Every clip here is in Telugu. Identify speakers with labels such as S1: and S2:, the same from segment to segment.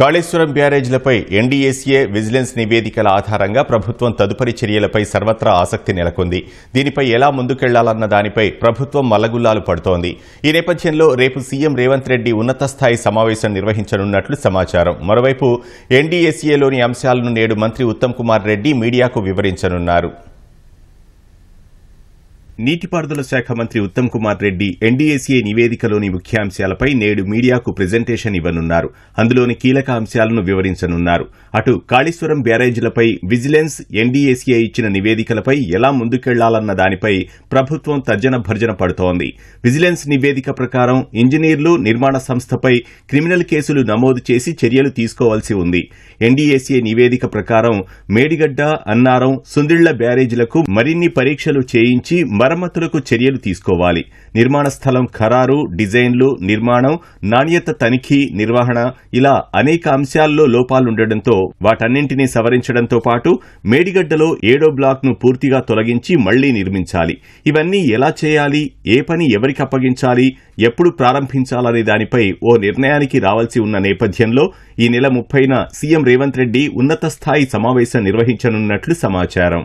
S1: కాళేశ్వరం బ్యారేజ్లపై ఎన్డీఏసీఏ విజిలెన్స్ నివేదికల ఆధారంగా ప్రభుత్వం తదుపరి చర్యలపై సర్వత్రా ఆసక్తి నెలకొంది. దీనిపై ఎలా ముందుకెళ్ళాలన్న దానిపై ప్రభుత్వం మల్లగుల్లాలు పడుతోంది. ఈ నేపథ్యంలో రేపు సీఎం రేవంత్ రెడ్డి ఉన్నత స్థాయి సమావేశం నిర్వహించనున్నట్లు సమాచారం. మరోవైపు ఎన్డీఏసీఏలోని అంశాలను నేడు మంత్రి ఉత్తమ్ కుమార్ రెడ్డి మీడియాకు వివరించనున్నారు. నీటిపారుదల శాఖ మంత్రి ఉత్తమ్ కుమార్ రెడ్డి ఎన్డీఏసీఏ నివేదికలోని ముఖ్యాంశాలపై నేడు మీడియాకు ప్రజెంటేషన్ ఇవ్వనున్నారు. అందులోని కీలక అంశాలను వివరించనున్నారు. అటు కాళేశ్వరం బ్యారేజీలపై విజిలెన్స్ ఎన్డీఏసీఏ ఇచ్చిన నివేదికలపై ఎలా ముందుకెళ్ళాలన్న దానిపై ప్రభుత్వం తర్జన భర్జన పడుతోంది. విజిలెన్స్ నివేదిక ప్రకారం ఇంజనీర్లు నిర్మాణ సంస్థపై క్రిమినల్ కేసులు నమోదు చేసి చర్యలు తీసుకోవాల్సి ఉంది. ఎన్డీఏసీఏ నివేదిక ప్రకారం మేడిగడ్డ అన్నారం సుందిళ్ళ బ్యారేజీలకు మరిన్ని పరీక్షలు చేయించి మరమ్మతులకు చర్యలు తీసుకోవాలి. నిర్మాణ స్థలం ఖరారు డిజైన్లు నిర్మాణం నాణ్యత తనిఖీ నిర్వహణ ఇలా అనేక అంశాల్లో లోపాలుండటంతో వాటన్నింటినీ సవరించడంతో పాటు మేడిగడ్డలో ఏడో బ్లాక్ను పూర్తిగా తొలగించి మళ్ళీ నిర్మించాలి. ఇవన్నీ ఎలా చేయాలి? ఏ పని ఎవరికి అప్పగించాలి? ఎప్పుడు ప్రారంభించాలనే దానిపై ఓ నిర్ణయానికి రావాల్సి ఉన్న నేపథ్యంలో ఈ నెల ముప్పైన సీఎం రేవంత్ రెడ్డి ఉన్నత స్థాయి సమావేశం నిర్వహించనున్నట్లు సమాచారం.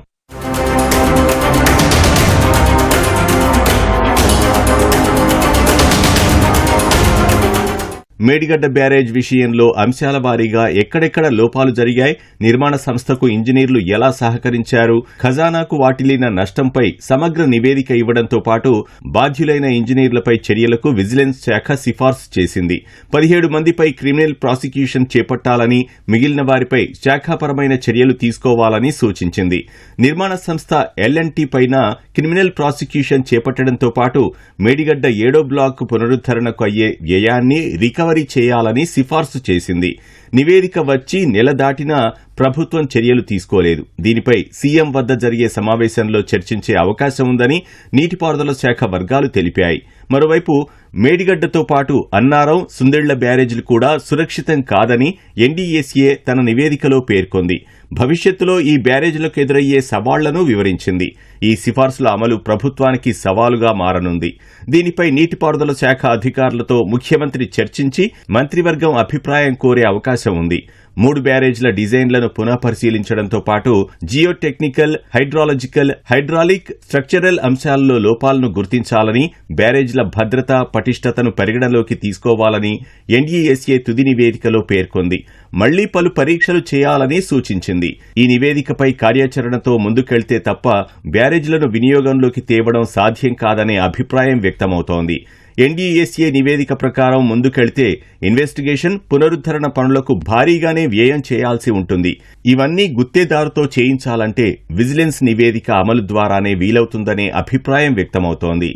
S1: మేడిగడ్డ బ్యారేజ్ విషయంలో అంశాల వారీగా ఎక్కడెక్కడ లోపాలు జరిగాయి నిర్మాణ సంస్థకు ఇంజనీర్లు ఎలా సహకరించారు ఖజానాకు వాటిల్లిన నష్టంపై సమగ్ర నివేదిక ఇవ్వడంతో పాటు బాధ్యులైన ఇంజనీర్లపై చర్యలకు విజిలెన్స్ శాఖ సిఫార్సు చేసింది. పదిహేడు మందిపై క్రిమినల్ ప్రాసిక్యూషన్ చేపట్టాలని మిగిలిన వారిపై శాఖాపరమైన చర్యలు తీసుకోవాలని సూచించింది. నిర్మాణ సంస్థ ఎల్ఎన్టీ పైన క్రిమినల్ ప్రాసిక్యూషన్ చేపట్టడంతో పాటు మేడిగడ్డ ఏడో బ్లాక్ పునరుద్దరణకు అయ్యే వ్యయాన్ని రికవరీ చేయాలని సిఫార్సు చేసింది. నివేదిక వచ్చి నెల దాటినా ప్రభుత్వం చర్యలు తీసుకోలేదు. దీనిపై సీఎం వద్ద జరిగే సమావేశంలో చర్చించే అవకాశం ఉందని నీటిపారుదల శాఖ వర్గాలు తెలిపాయి. మరోవైపు మేడిగడ్డతో పాటు అన్నారం సుందెళ్ళ బ్యారేజీలు కూడా సురక్షితం కాదని ఎన్డీఏసీఏ తన నివేదికలో పేర్కొంది. భవిష్యత్తులో ఈ బ్యారేజీలకు ఎదురయ్యే సవాళ్ళను వివరించింది. ఈ సిఫార్సుల అమలు ప్రభుత్వానికి సవాలుగా మారనుంది. దీనిపై నీటిపారుదల శాఖ అధికారులతో ముఖ్యమంత్రి చర్చించి మంత్రివర్గం అభిప్రాయం కోరే అవకాశం ఉంది. మూడు బ్యారేజ్ల డిజైన్లను పునః పరిశీలించడంతో పాటు జియోటెక్నికల్ హైడ్రాలజికల్ హైడ్రాలిక్ స్ట్రక్చరల్ అంశాల్లో లోపాలను గుర్తించాలని బ్యారేజ్ల భద్రత పటిష్టతను పరిగణలోకి తీసుకోవాలని ఎన్డీఎస్ఏ తుది నివేదికలో పేర్కొంది. మళ్ళీ పలు పరీక్షలు చేయాలని సూచించింది. ఈ నివేదికపై కార్యాచరణతో ముందుకెళ్తే తప్ప బ్యారేజ్లను వినియోగంలోకి తేవడం సాధ్యం కాదనే అభిప్రాయం వ్యక్తమవుతోంది. ఎన్డీఎస్ఏ నివేదిక ప్రకారం ముందుకెళ్తే ఇన్వెస్టిగేషన్ పునరుద్ధరణ పనులకు భారీగానే వ్యయం చేయాల్సి ఉంటుంది. ఇవన్నీ గుత్తేదారుతో చేయించాలంటే విజిలెన్స్ నివేదిక అమలు ద్వారానే వీలవుతుందనే అభిప్రాయం వ్యక్తమవుతోంది.